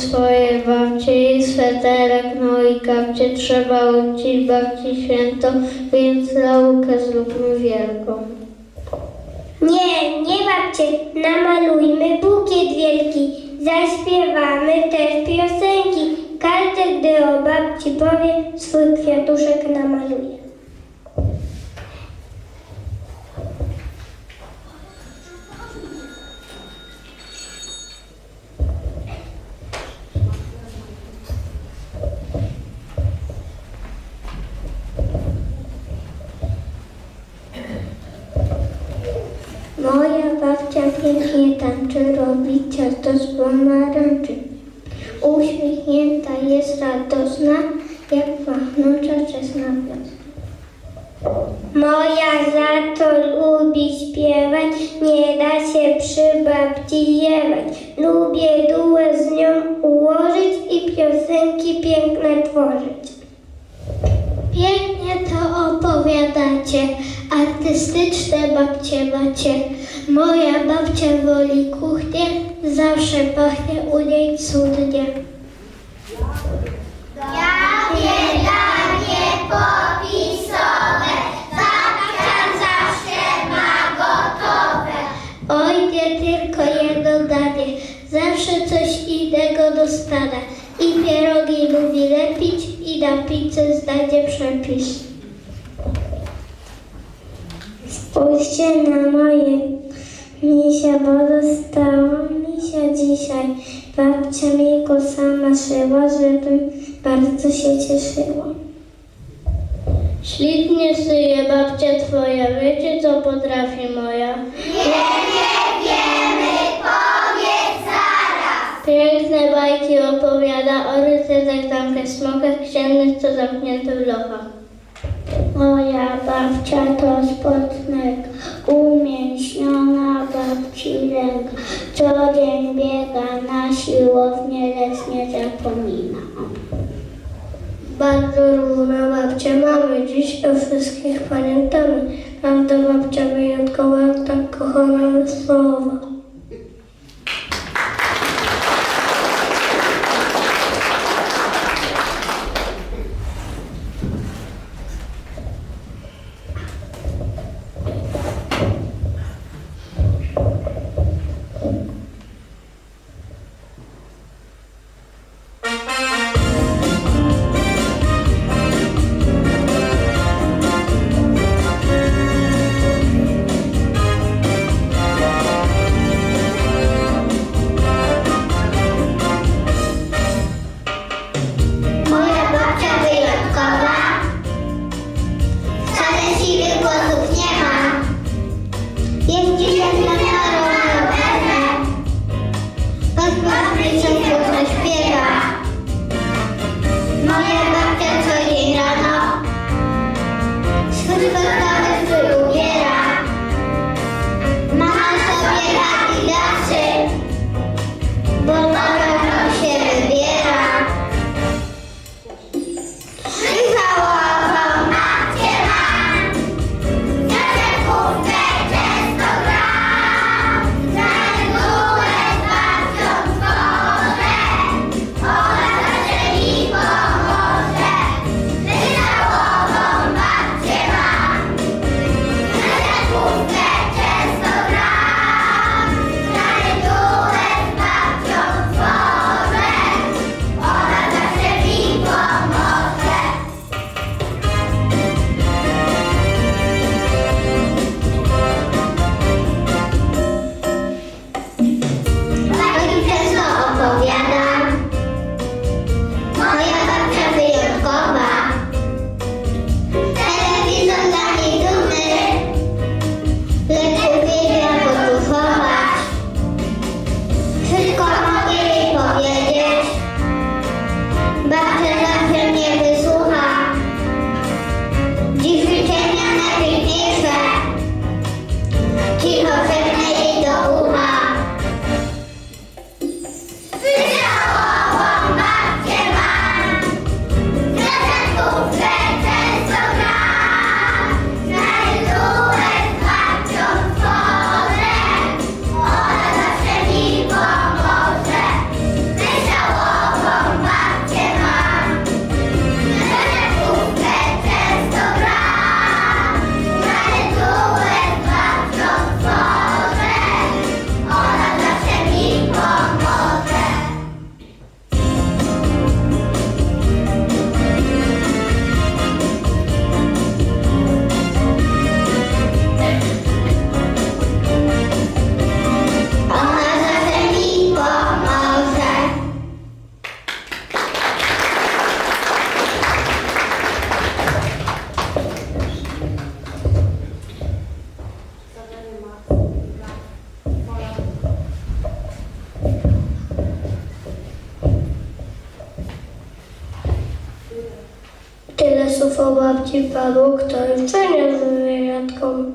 Namalujmy swoje babcie i sweterek, no i kapcie trzeba uczcić babci święto, więc naukę zróbmy wielką. Nie, nie babcie, namalujmy bukiet wielki, zaśpiewamy też piosenki. Każdy, gdy o babci powie, swój kwiatuszek namaluje. Pomarańczy. Uśmiechnięta jest radosna, jak pachnąca czesna. Moja za to lubi śpiewać, nie da się przy babci jewać. Lubię duet z nią ułożyć i piosenki piękne tworzyć. Pięknie to opowiadacie, artystyczne babcie macie. Moja babcia woli kuchnię, zawsze pachnie u niej cudnie. Jakie danie popisowe, babcia zawsze ma gotowe. Oj, nie tylko jedno danie, zawsze coś innego dostanę. I pierogi lubi lepić, i na pizzę znajdzie przepis. Spójrzcie na moje misia, bo dostałam misia dzisiaj. Babcia mi go sama szyła, żebym bardzo się cieszyła. Ślicznie syje babcia twoja, wiecie co potrafi moja? Piękne bajki opowiada o rycerzach, zamkach, smokach, księżnych, co zamknięte w lochach. Moja babcia to spodnek, umięśniona babci lęk. Co dzień biega na siłownię, lecz nie zapomina. Bardzo równa babcia mamy, dziś o wszystkich pamiętamy. Prawda babcia wyjątkowa, tak kochana słowa. Keep up. Babci padło, kto życzenia zwierzątkom.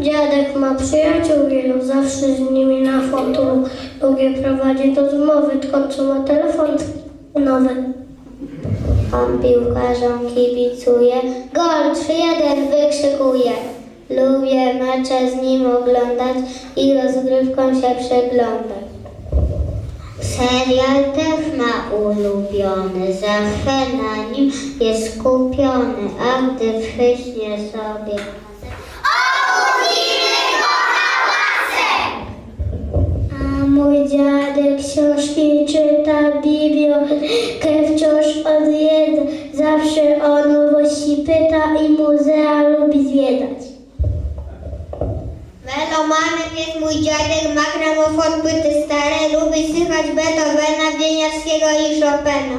Dziadek ma przyjaciół wielu, zawsze z nimi na fotelu. Lubię prowadzi do zmowy, tylko co ma telefon nowy. On piłkarzom kibicuje, gol 3-1 wykrzykuje. Lubię mecze z nim oglądać i rozgrywką się przeglądać. Serial też ma ulubiony, zawsze na nim jest skupiony, a gdy przyśnie sobie A mój dziadek książki czyta, bibliotekę wciąż odwiedza. Zawsze o nowości pyta i muzea lubi zwiedzać. Melomanem jest mój dziadek, ma gramofon płyty stare, lubi słuchać Beethovena, Wieniawskiego i Chopina.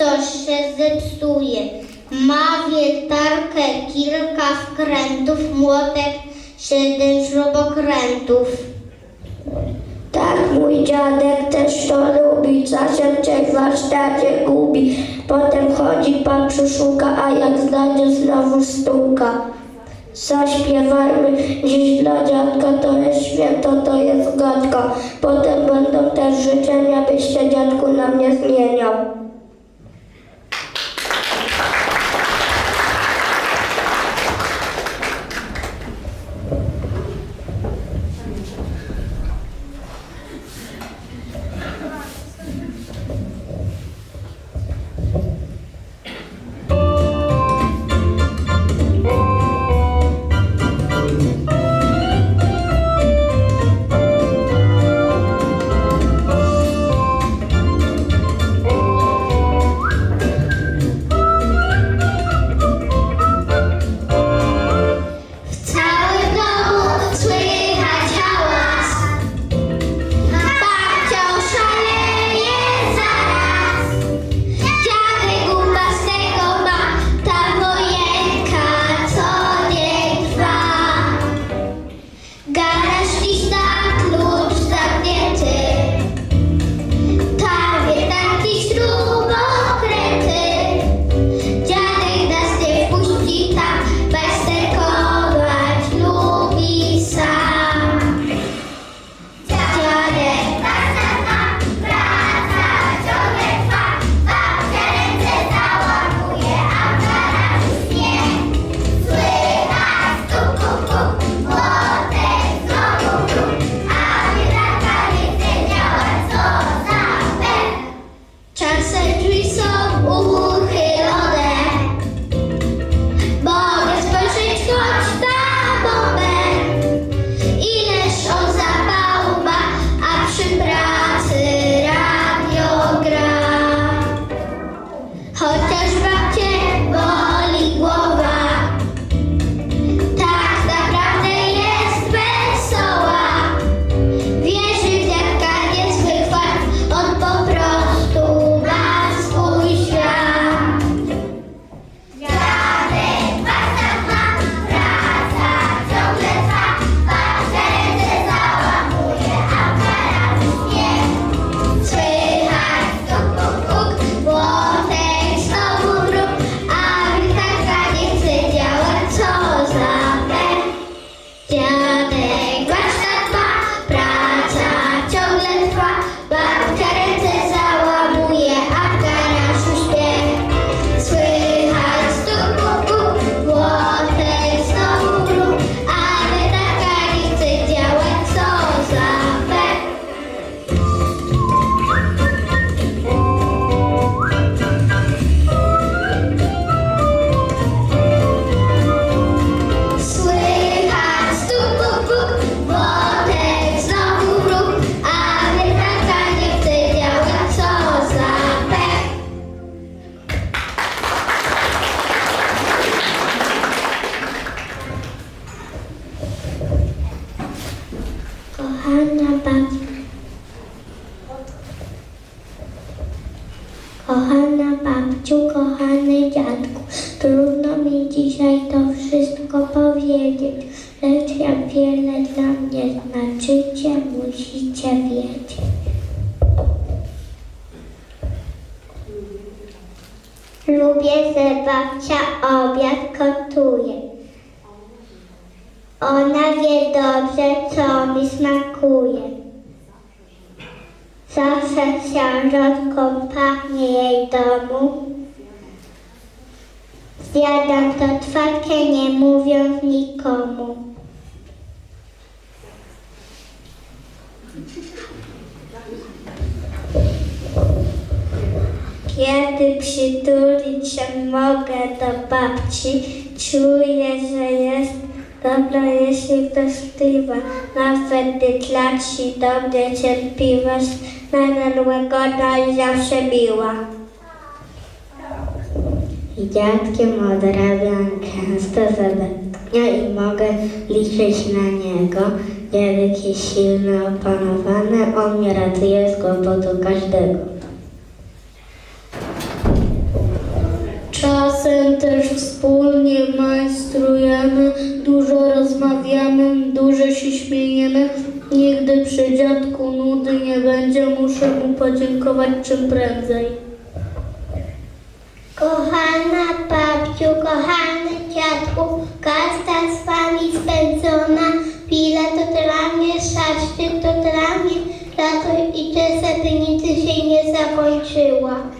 Coś się zepsuje. Ma wiertarkę, kilka wkrętów, młotek, siedem śrubokrętów. Tak, mój dziadek też to lubi, czasem coś w warsztacie gubi. Potem chodzi, patrzy, szuka, a jak znajdzie znowu stuka. Zaśpiewajmy dziś dla dziadka, to jest święto, to jest gadka. Potem będą też życzenia, byś się dziadku na mnie zmieniał. Mnie znaczycie, musicie wiedzieć. Lubię, że babcia obiad gotuje. Ona wie dobrze, co mi smakuje. Zawsze książątką pachnie jej domu. Zjadam to czwartkę, nie mówiąc nikomu. Kiedy przytulić się mogę do babci, czuję, że jest dobra, jeśli ktoś śpiewa. Nawet gdy tlaci do mnie cierpliwość, na łagoda i zawsze miła. I dziadkiem odrabiam często zadania i mogę liczyć na niego. Jest silny, opanowany, on mnie ratuje z kłopotu każdego. Czasem też wspólnie majstrujemy, dużo rozmawiamy, dużo się śmiejemy. Nigdy przy dziadku nudy nie będzie, muszę mu podziękować czym prędzej. Kochana babciu, kochany dziadku, kasta z wami spędzona chwila to dla mnie szaszczyk, to dla mnie lato i te setnicy się nie zakończyła.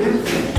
infinite.